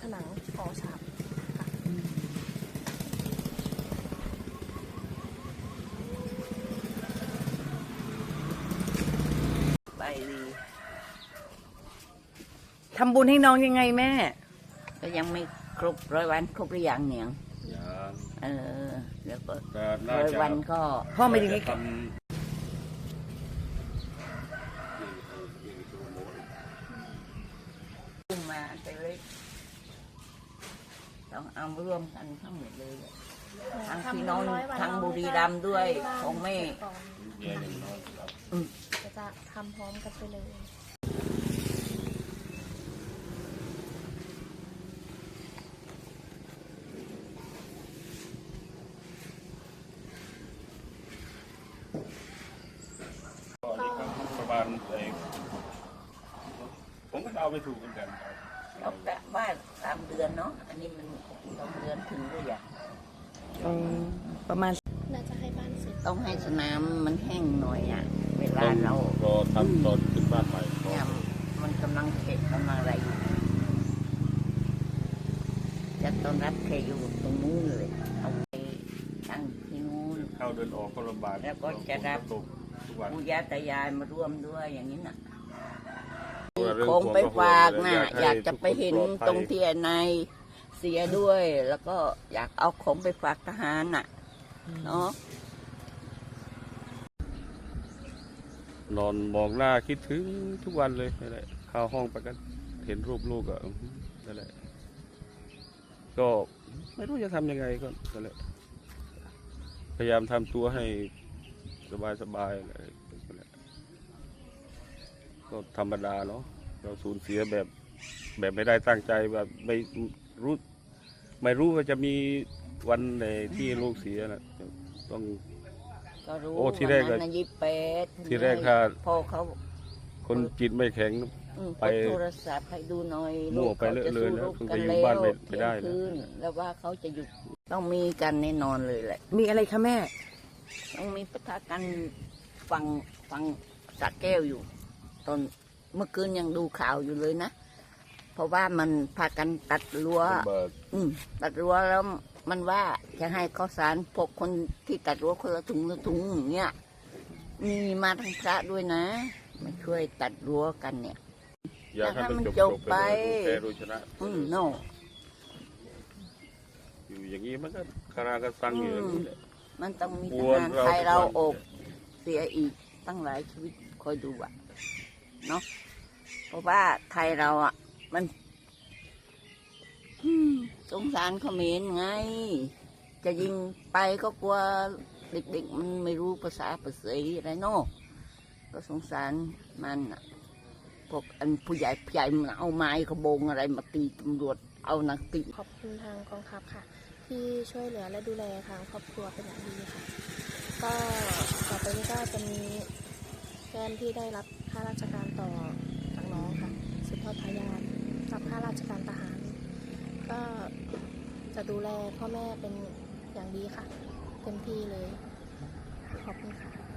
ผนังปอฉาบค่ะไปดีทำบุญให้น้องยังไงแม่ ก็ยังไม่ครบร้อยวันครบหรือยังเนี่ยยังเออแล้วก็ร้อยวันก็ พ่อไม่ดีคิดทำ กุ้งมาแต่เล็ก ต้องเอาร่วมกันทั้งหมดเลยทั้งพี่น้องทั้งบุรีรัมย์ด้วยของแม่แย่อย่างน้อยครับก็จะทำพร้อมกันไปเลยก็นี่ครับประมาณไอ้ผมก็เอาไปถูกเหมือนกันครับ เรากะว่าสามเดือนเนาะอันนี้มันสองเดือนถึงหรือยังอืมประมาณน่าจะให้บ้านเสร็จต้องให้สนามมันแห้งหน่อยอะ เวลาต้องเรารอทำตอนขึ้นบ้านใหม่ก่อเนี่ยนมันกำลังเสร็จกำลังอะไรอยู่จะต้อนรับแขกอยู่ตรงนู้นเลยเอาไปตั้งที่นู้น เข้าเดินออกก็ลำบากแล้วก็จะรับ ตกทุกวัน ปู่ย่าตายายมาร่วมด้วยอย่างนี้น่ะ เรื่องคงไปฝากน่ะความอยากจะไปเห็นปลอดภัยตรงที่ในายเสียด้วย แล้วก็อยากเอาของไปฝากทหารน่ะเนาะนอนมองหน้าคิดถึงทุกวันเลยนั่นแหละเข้าห้องไปก็เห็นรูปลูกอะอื้อหือนั่นแหละก็ไม่รู้จะทำยังไงก็นั่นแหละพยายามทำตัวให้สบายสบายๆอะไรนั่นแหละก็ธรรมดาเนาะ เราสูญเสียแบบแบบไม่ได้ตั้งใจแบบไม่รู้ไม่รู้ว่าจะมีวันไหนที่ลูกเสียนะต้อง ก็รู้โอ้ที่แรกวันนั้นยี่เป็ดที่แรกถ้าพ่อเขาคนจิตไม่แข็ง อืมไปกดโทรศัพท์ให้ดูหน่อยมั่วไปขาจะเลอะๆสู้แล้วรบคุณกัไปนอยู่แล้วบ้านไม่ไม่ได้นะ เที่ยงคืนแล้วว่าเขาจะหยุดต้องมีกันแน่นอนเลยแหละ มีอะไรคะแม่ ต้องมีปะทะกันฟังฟังสระแก้วอยู่ ตอน เมื่อคืนยังดูข่าวอยู่เลยนะ เพราะว่ามันพากันตัดรั้ว เบิกอืม ตัดรั้วแล้วมันว่าจะให้ข้าวสารพวกคนที่ตัดรั้วคนละถุงละถุงอย่างเงี้ยมีมาทั้งพระด้วยนะมาช่วยตัดรั้วกันเนี่ย อยากให้มันอยากให้มันจบจบไปไปเลยดูแพ้ดูชนะอืมโนอยู่อย่างนี้มันก็คารากันซังอยู่อย่างนี้แหละ มันต้องมีกทวนหารเราไทยเราทุกวันอกเสียอีกตั้งหลายชีวิตคอยดูอะ เนาะเพราะว่าไทยเราอะ มันอืมสงสารเขมรไง จะยิงไปก็กลัวเด็กๆ มันไม่รู้ภาษาภาษาอะไรเนาะก็สงสารมันอะพวกอันผู้ใหญ่ผู้ใหญ่มันเอาไม้กระบงอะไรมาตีตำรวจเอานักตีขอบคุณทางกองทัพค่ะ ที่ช่วยเหลือและดูแลทางครอบครัวเป็นอย่างดีค่ะ ก็ต่อไปนี้ก็จะมีแฟนที่ได้รับ ค่าราชการต่อจากน้องค่ะสืบทอดทายาทกับค่าราชการทหาร ก็จะดูแลพ่อแม่เป็นอย่างดีค่ะ เต็มที่เลยขอบคุณค่ะ